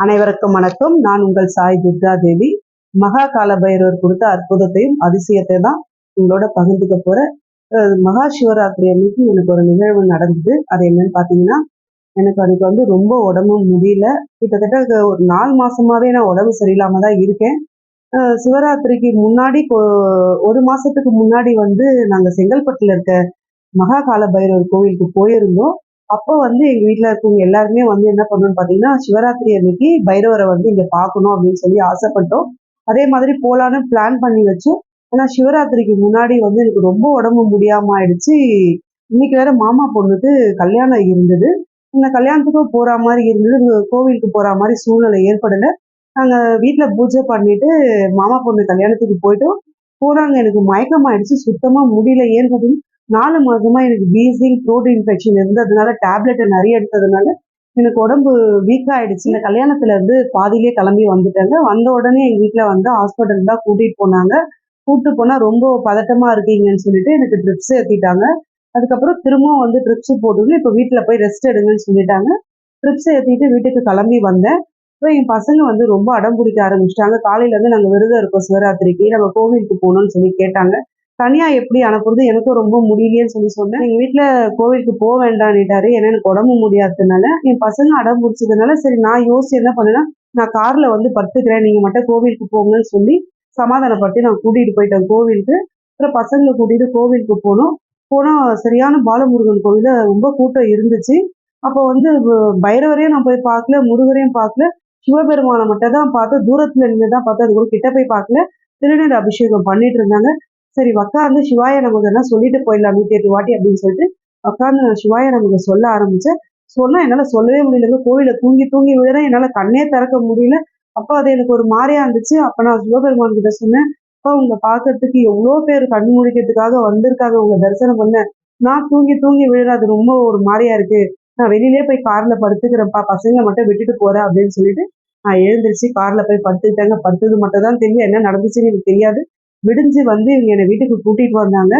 அனைவருக்கும் வணக்கம். நான் உங்கள் சாய் துர்கா தேவி. மகா கால பைரவர் கொடுத்த அற்புதத்தையும் அதிசயத்தை தான் உங்களோட பகிர்ந்துக்க போற மகா சிவராத்திரி அன்னைக்கு எனக்கு ஒரு நிகழ்வு நடந்தது. அது என்னன்னு பார்த்தீங்கன்னா எனக்கு அன்னைக்கு வந்து ரொம்ப உடம்பு முடியல. கிட்டத்தட்ட ஒரு நாலு மாசமாவே நான் உடம்பு சரியில்லாம தான் இருக்கேன். சிவராத்திரிக்கு முன்னாடி கொ- ஒரு மாசத்துக்கு முன்னாடி வந்து நாங்க செங்கல்பட்டுல இருக்க மகா கால பைரவர் கோவிலுக்கு போயிருந்தோம். அப்போ வந்து எங்க வீட்டில் இருக்கவங்க எல்லாருமே வந்து என்ன பண்ணணும்னு பாத்தீங்கன்னா சிவராத்திரி அன்னைக்கு பைரவரை வந்து இங்க பார்க்கணும் அப்படின்னு சொல்லி ஆசைப்பட்டோம். அதே மாதிரி போலான்னு பிளான் பண்ணி வச்சோம். ஆனா சிவராத்திரிக்கு முன்னாடி வந்து எனக்கு ரொம்ப உடம்பு முடியாம ஆயிடுச்சு. இன்னைக்கு வேற மாமா பொண்ணுக்கு கல்யாணம் இருந்தது. இந்த கல்யாணத்துக்கும் போற மாதிரி இருந்தது. கோவிலுக்கு போற மாதிரி சூழ்நிலை ஏற்படல. நாங்க வீட்டில் பூஜை பண்ணிட்டு மாமா பொண்ணு கல்யாணத்துக்கு போயிட்டோம். போனாங்க. எனக்கு மயக்கம் ஆயிடுச்சு சுத்தமா முடியல. ஏன்னு பார்த்தீங்கன்னா நாலு மாசமா எனக்கு வீசிங் த்ரோட் இன்ஃபெக்ஷன் இருந்ததுனால டேப்லெட்டை நிறைய எடுத்ததுனால எனக்கு உடம்பு வீக் ஆயிடுச்சு. இந்த கல்யாணத்துல இருந்து பாதியிலே கிளம்பி வந்துட்டாங்க. வந்த உடனே எங்க வீட்டுல வந்து ஹாஸ்பிட்டல் தான் கூட்டிட்டு போனாங்க. கூப்பிட்டு போனா ரொம்ப பதட்டமா இருக்கீங்கன்னு சொல்லிட்டு எனக்கு ட்ரிப்ஸ் ஏத்திட்டாங்க. அதுக்கப்புறம் திரும்பவும் வந்து ட்ரிப்ஸ் போட்டுக்கணும் இப்போ வீட்டுல போய் ரெஸ்ட் எடுங்கன்னு சொல்லிட்டாங்க. ட்ரிப்ஸ் ஏத்திட்டு வீட்டுக்கு கிளம்பி வந்தேன். இப்போ என் பசங்க வந்து ரொம்ப அடம் பிடிக்க ஆரம்பிச்சிட்டாங்க. காலையில இருந்து நாங்க விரதம் இருக்கோம் சிவராத்திரிக்கு. நம்ம கோவிலுக்கு போகணும்னு சொல்லி கேட்டாங்க. தனியா எப்படி அனுப்புறது எனக்கும் ரொம்ப முடியலையேன்னு சொல்லி சொன்னேன். எங்க வீட்டில் கோவிலுக்கு போக வேண்டான்னுட்டாரு ஏன்னா எனக்கு உடம்பு முடியாததுனால என் பசங்க அடம் பிடிச்சதுனால சரி நான் யோசிச்சு என்ன பண்ணேன்னா நான் கார்ல வந்து படுத்துக்கிறேன். நீங்க மட்டும் கோவிலுக்கு போங்கன்னு சொல்லி சமாதானப்படுத்தி நான் கூட்டிட்டு போயிட்டேன் கோவிலுக்கு. அப்புறம் பசங்களை கூட்டிட்டு கோவிலுக்கு போனோம். போனா சரியான பாலமுருகன் கோவில ரொம்ப கூட்டம் இருந்துச்சு. அப்போ வந்து பைரவரையும் நான் போய் பார்க்கல முருகரையும் பார்க்கல சிவபெருமானை மட்டும் தான் பார்த்து தூரத்துல நின்று தான் பார்த்து அது கூட கிட்ட போய் பார்க்கல. திருநீர் அபிஷேகம் பண்ணிட்டு இருந்தாங்க. சரி உட்காந்து சிவாய நமக்கு சொல்லிட்டு போயிடலாம் நூத்தி எட்டு வாட்டி அப்படின்னு சொல்லிட்டு உக்காந்து நான் சிவாய நமக்கு சொல்ல ஆரம்பிச்சேன் சொன்னா என்னால சொல்லவே முடியலங்க கோவில தூங்கி தூங்கி விழுறேன் என்னால கண்ணே திறக்க முடியல. அப்போ அது எனக்கு ஒரு மாதிரியா இருந்துச்சு. அப்ப நான் சிவபெருமான் கிட்ட சொன்னேன் அப்போ உங்களை பார்க்கறதுக்கு எவ்வளோ பேர் கண் முடிக்கிறதுக்காக வந்திருக்காங்க உங்க தரிசனம் பண்ண. நான் தூங்கி தூங்கி விழுற அது ரொம்ப ஒரு மாதிரியா இருக்கு. நான் வெளியிலே போய் கார்ல படுத்துக்கிறேன்ப்பா பசங்களை மட்டும் விட்டுட்டு போறேன் அப்படின்னு சொல்லிட்டு நான் எழுந்திரிச்சு கார்ல போய் படுத்துக்கிட்டாங்க. படுத்தது மட்டும் தான் தெரியும் என்ன நடந்துச்சுன்னு எனக்கு தெரியாது. விடிஞ்சு வந்து இவங்க என்னை வீட்டுக்கு கூட்டிட்டு வந்தாங்க.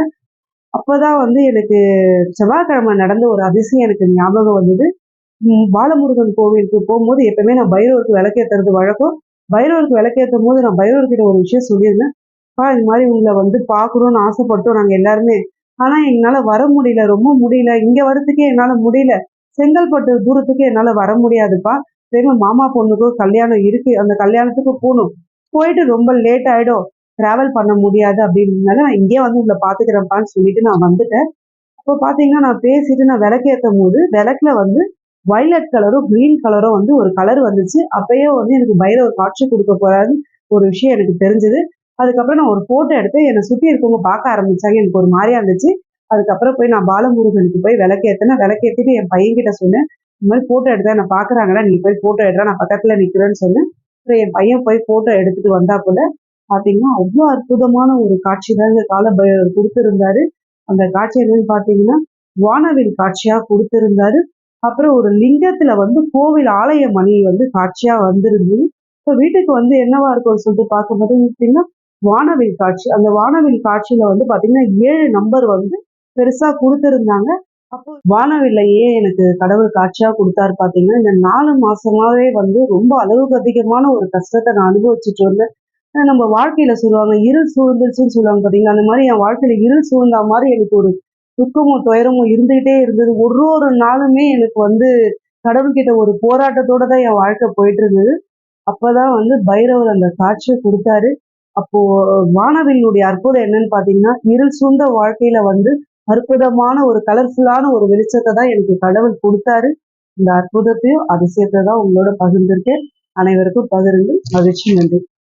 அப்போதான் வந்து எனக்கு செவ்வாய்க்கிழமை நடந்த ஒரு அதிசயம் எனக்கு ஞாபகம் வந்தது. பாலமுருகன் கோவிலுக்கு போகும்போது எப்பவுமே நான் பைரவருக்கு விளக்கேற்றுறது வழக்கம். பைரவருக்கு விளக்கேற்றும் போது நான் பைரவர்கிட்ட ஒரு விஷயம் சொல்லியிருந்தேன். பா இது மாதிரி உங்களை வந்து பார்க்கணும்னு ஆசைப்பட்டோம் நாங்கள் எல்லாருமே. ஆனால் எங்களால் வர முடியல ரொம்ப முடியல. இங்கே வரதுக்கே என்னால் முடியல. செங்கல்பட்டு தூரத்துக்கு என்னால் வர முடியாதுப்பா. திரும்ப மாமா பொண்ணுக்கும் கல்யாணம் இருக்குது அந்த கல்யாணத்துக்கு போகணும். போயிட்டு ரொம்ப லேட் ஆகிடும் டிராவல் பண்ண முடியாது அப்படின்றதுனால நான் இங்கேயே வந்து உங்களை பார்த்துக்கிறேன்ப்பான்னு சொல்லிட்டு நான் வந்துட்டேன். அப்போ பார்த்தீங்கன்னா நான் பேசிட்டு நான் விளக்கேற்றும் போது விளக்குல வந்து வைலட் கலரும் க்ரீன் கலரும் வந்து ஒரு கலர் வந்துச்சு. அப்பயே வந்து எனக்கு பைரவர் காட்சி கொடுக்க போறாருன்னு ஒரு விஷயம் எனக்கு தெரிஞ்சது. அதுக்கப்புறம் நான் ஒரு ஃபோட்டோ எடுத்து என்னை சுற்றி இருக்கவங்க பார்க்க ஆரம்பிச்சாங்க. எனக்கு ஒரு மாதிரியா இருந்துச்சு. அதுக்கப்புறம் போய் நான் பாலமுருகனுக்கு போய் விளக்கேத்தினேன். விளக்கேற்றிட்டு என் பையன்கிட்ட சொன்னேன் இந்த மாதிரி ஃபோட்டோ எடுத்தா நான் பாக்குறாங்கடா நீ போய் ஃபோட்டோ எடுறா நான் பக்கத்துல நிக்கிறேன்னு சொன்னேன். அப்புறம் என் பையன் போய் ஃபோட்டோ எடுத்துட்டு வந்தா போல பாத்தீங்கன்னா அவ்வளோ அற்புதமான ஒரு காட்சி தான் இந்த கால பைரவர் கொடுத்திருந்தாரு. அந்த காட்சி என்னன்னு பாத்தீங்கன்னா வானவில் காட்சியா கொடுத்திருந்தாரு. அப்புறம் ஒரு லிங்கத்துல வந்து கோவில் ஆலய மணி வந்து காட்சியா வந்திருந்தது. இப்போ வீட்டுக்கு வந்து என்னவா இருக்கும் சொல்லிட்டு பார்க்கும்போது பார்த்தீங்கன்னா வானவில் காட்சி அந்த வானவில் காட்சியில வந்து பாத்தீங்கன்னா ஏழு நம்பர் வந்து பெருசா கொடுத்திருந்தாங்க. அப்போ வானவில்லையே எனக்கு கடவுள் காட்சியா கொடுத்தாரு பாத்தீங்கன்னா இந்த நாலு மாசமாவே வந்து ரொம்ப அளவுக்கு அதிகமான ஒரு கஷ்டத்தை நான் அனுபவிச்சுட்டு வந்தேன் நம்ம வாழ்க்கையில சொல்லுவாங்க இருள் சூழ்ந்துருச்சுன்னு சொல்லுவாங்க பாத்தீங்களா? அந்த மாதிரி என் வாழ்க்கையில இருள் சூழ்ந்த மாதிரி எனக்கு ஒரு துக்கமும் துயரமும் இருந்துகிட்டே இருந்தது. ஒரு ஒரு நாளுமே எனக்கு வந்து கடவுள்கிட்ட ஒரு போராட்டத்தோட தான் என் வாழ்க்கை போயிட்டு இருந்தது அப்பதான் வந்து பைரவர் அந்த காட்சியை கொடுத்தாரு. அப்போ வானவில்லுடைய அற்புதம் என்னன்னு பாத்தீங்கன்னா இருள் சூழ்ந்த வாழ்க்கையில வந்து அற்புதமான ஒரு கலர்ஃபுல்லான ஒரு வெளிச்சத்தை தான் எனக்கு கடவுள் கொடுத்தாரு. இந்த அற்புதத்தையும் அதிசயத்தை தான் உங்களோட பகிர்ந்திருக்கேன். அனைவருக்கும் பகிர்ந்து மகிழ்ச்சி. நன்றி.